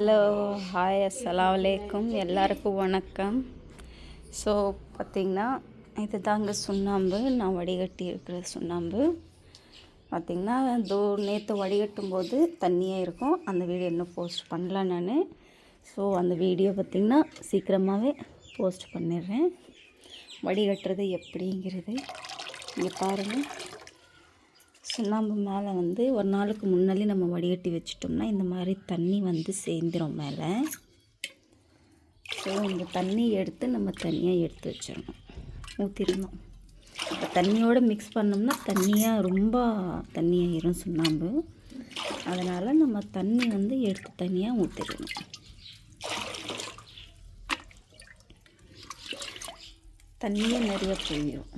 Hello hi அஸ்லாம் வலைக்கும் எல்லாருக்கும் வணக்கம். ஸோ பார்த்திங்கன்னா இது தாங்க சுண்ணாம்பு. நான் வடிகட்டி இருக்கிற சுண்ணாம்பு. பார்த்திங்கன்னா தோ நேற்று வடிகட்டும் போது தண்ணியாக இருக்கும். அந்த வீடியோ இன்னும் போஸ்ட் பண்ணல நான். ஸோ அந்த வீடியோ பார்த்திங்கன்னா சீக்கிரமாகவே போஸ்ட் பண்ணிடுறேன். வடிகட்டுறது எப்படிங்கிறது இங்கே பாருங்கள் சுண்ணாம்பு மேலே வந்து ஒரு நாளுக்கு முன்னாலே நம்ம வடிகட்டி வச்சிட்டோம்னா இந்த மாதிரி தண்ணி வந்து சேர்ந்துரும் மேலே. ஸோ இந்த தண்ணி எடுத்து நம்ம தனியாக எடுத்து வச்சிடணும். ஊற்றிடணும் இப்போ தண்ணியோடு மிக்ஸ் பண்ணோம்னா தண்ணியாக ரொம்ப தண்ணியாயிரும் சுண்ணாம்பு. அதனால் நம்ம தண்ணி வந்து எடுத்து தனியாக ஊற்றிடணும் தண்ணியே நிறைய போயிடும்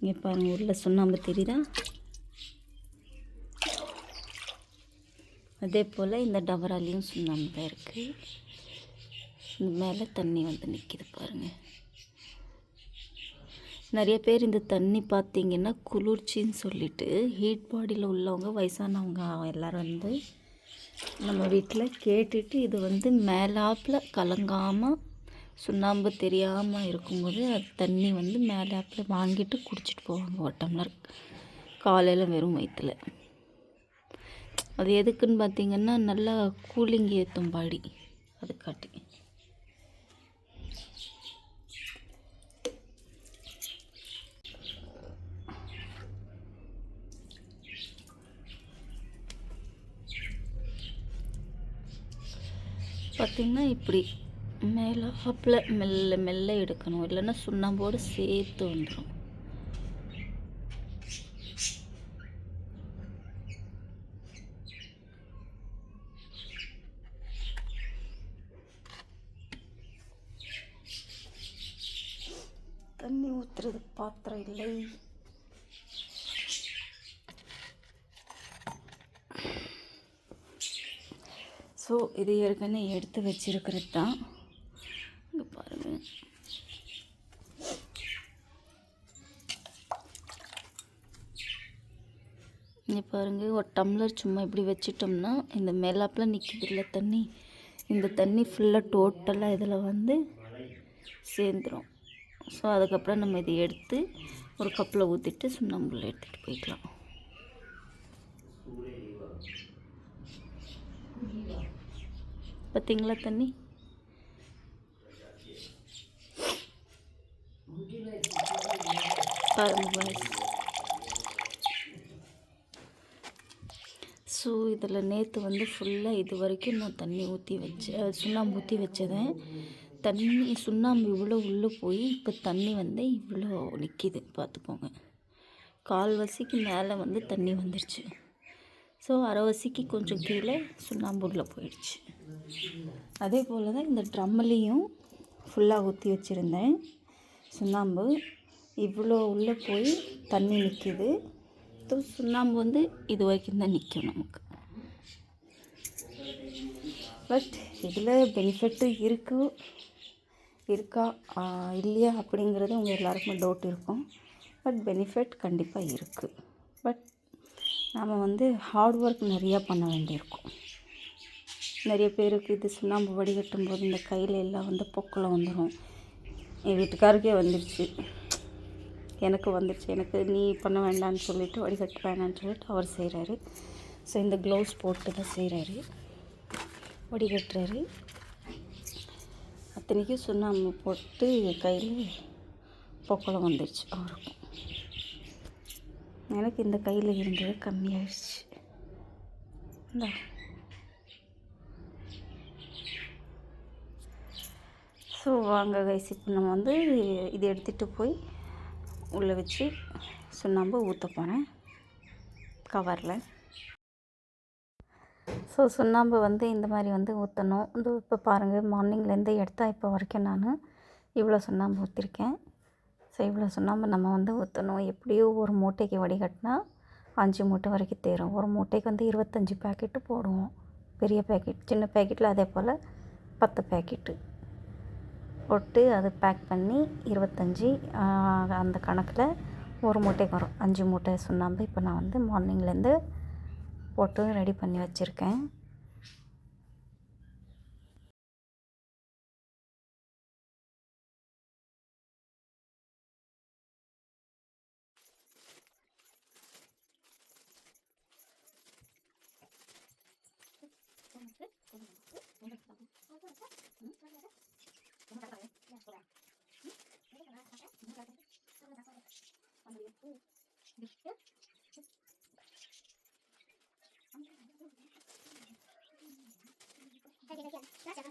இங்கே பாருங்கள் உள்ள சுண்ணாம்பு தெரியுதா? அதே போல் இந்த டவராலையும் சுண்ணாம்பு தான் இருக்குது இந்த மேலே தண்ணி வந்து நிற்கிது பாருங்கள் நிறைய பேர் இந்த தண்ணி பார்த்தீங்கன்னா குளிர்ச்சின்னு சொல்லிட்டு ஹீட் பாடியில் உள்ளவங்க வயசானவங்க எல்லோரும் வந்து நம்ம வீட்டில் கேட்டுட்டு இது வந்து மேலாப்பில் கலங்காமல் சுண்ணாம்பு தெரியாமல் இருக்கும்போது அது தண்ணி வந்து மேலாப்பில் வாங்கிட்டு குடிச்சிட்டு போவாங்க. ஒரு டம்ளர் காலையில் வெறும் வயிற்றுல அது எதுக்குன்னு பார்த்தீங்கன்னா நல்லா கூலிங் ஏற்றும் பாடி அதுக்காட்டி பார்த்திங்கன்னா இப்படி மேலே மேலாப்பில் மெல்ல மெல்ல எடுக்கணும். இல்லைன்னா சுண்ணாம்போடு சேர்த்து வந்துடும் தண்ணி ஊற்றுறது பாத்திரம் இல்லை. ஸோ இது ஏற்கனவே எடுத்து வச்சிருக்கிறது தான். இங்கே பாருங்கள் இங்கே பாருங்கள் ஒரு டம்ளர் சும்மா இப்படி வச்சிட்டோம்னா இந்த மேலாப்பில் நிற்கிது இல்லை தண்ணி. இந்த தண்ணி ஃபுல்லாக டோட்டலாக இதில் வந்து சேர்ந்துடும் ஸோ அதுக்கப்புறம் நம்ம இதை எடுத்து ஒரு கப்பில் ஊற்றிட்டு சுண்ணாம்புல எடுத்துகிட்டு போய்க்கலாம். பார்த்தீங்களா தண்ணி? பாருங்க ஸோ இதில் நேற்று வந்து ஃபுல்லாக இது வரைக்கும் நான் தண்ணி ஊற்றி வச்ச சுண்ணாம்பு ஊற்றி வச்சதேன். தண்ணி சுண்ணாம்பு இவ்வளோ உள்ளே போய் இப்போ தண்ணி வந்து இவ்வளோ நிற்கிது. பார்த்துக்கோங்க. கால்வாசிக்கு மேலே வந்து தண்ணி வந்துடுச்சு ஸோ அரைவாசிக்கு கொஞ்சம் கீழே சுண்ணாம்பு உள்ளே போயிடுச்சு. அதே போல் தான் இந்த ட்ரம்லேயும் ஃபுல்லாக ஊற்றி வச்சுருந்தேன். சுண்ணாம்பு இவ்வளோ உள்ளே போய் தண்ணி நிற்கிது. சுண்ணாம்பு வந்து இது வரைக்கும் தான் நிற்கும் நமக்கு. பட் இதில் பெனிஃபிட்டும் இருக்குது. இருக்கா இல்லையா அப்படிங்கிறது உங்கள் எல்லாருக்குமே டவுட் இருக்கும். பட் பெனிஃபிட் கண்டிப்பாக இருக்குது பட் நாம் வந்து ஹார்ட் ஒர்க் நிறையா பண்ண வேண்டியிருக்கும். நிறைய பேருக்கு இது சுண்ணாம்பு வடிகட்டும் போது இந்த கையில் எல்லாம் வந்து பொக்கில் வந்துடும் என் வீட்டுக்காருக்கே வந்துடுச்சு எனக்கு வந்துடுச்சு எனக்கு நீ பண்ண வேண்டாம்னு சொல்லிவிட்டு வடிகட்ட வேணான்னு சொல்லிட்டு அவர் செய்கிறாரு ஸோ இந்த க்ளவுஸ் போட்டு தான் செய்கிறாரு வடிகட்டுறாரு. அத்தனைக்கும் சுண்ணாம்பு போட்டு கையில் பொக்கலம் வந்துடுச்சு அவருக்கும். எனக்கு இந்த கையில் இருந்தது கம்மியாயிடுச்சு. இந்த. ஸோ வாங்க கைஸ் இப்போ நம்ம வந்து இது எடுத்துகிட்டு போய் உள்ளே வச்சு சுண்ணாம்பு ஊற்ற போனேன் கவரில் ஸோ சுண்ணாம்பு வந்து இந்த மாதிரி வந்து ஊற்றணும் இந்த இப்போ பாருங்கள் மார்னிங்லேருந்து எடுத்தா இப்போ வரைக்கும் நான் இவ்வளோ சுண்ணாம்பு ஊற்றிருக்கேன் ஸோ இவ்வளோ சுண்ணாம்பு நம்ம வந்து ஊற்றணும் எப்படியோ ஒரு மூட்டைக்கு வடிகட்டினா அஞ்சு மூட்டை வரைக்கும் தேரும். ஒரு மூட்டைக்கு வந்து இருபத்தஞ்சி பேக்கெட்டு போடுவோம். பெரிய பேக்கெட் சின்ன பேக்கெட்டில் அதே போல் பத்து பேக்கெட்டு போட்டு அது பேக் பண்ணி இருபத்தஞ்சி அந்த கணக்கில் ஒரு மூட்டைக்கு வரும். அஞ்சு மூட்டை சுண்ணாம்பு. இப்போ நான் வந்து மார்னிங்லேருந்து போட்டு ரெடி பண்ணி வச்சுருக்கேன் Thank.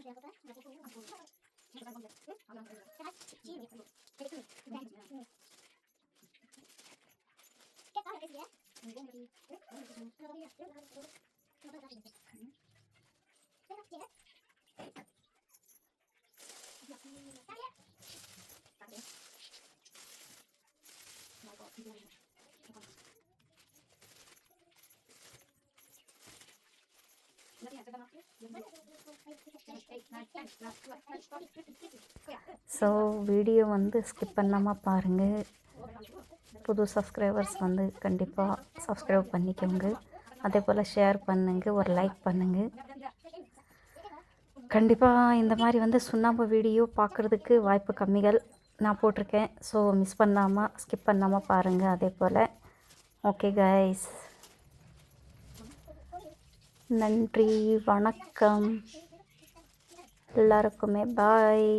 Gracias. ஸோ வீடியோ வந்து ஸ்கிப் பண்ணாமல் பாருங்கள் புது சப்ஸ்கிரைபர்ஸ் வந்து கண்டிப்பாக சப்ஸ்கிரைப் பண்ணிக்கோங்க. அதே போல் ஷேர் பண்ணுங்கள் ஒரு லைக் பண்ணுங்கள் கண்டிப்பாக இந்த மாதிரி வந்து சுண்ணாம்பு வீடியோ பார்க்குறதுக்கு வாய்ப்பு கம்மிகள் நான் போட்டிருக்கேன். ஸோ மிஸ் பண்ணாமல் ஸ்கிப் பண்ணாமல் பாருங்கள் அதே போல். ஓகே கைஸ் நன்றி வணக்கம். எல்லாருக்குமே பாய்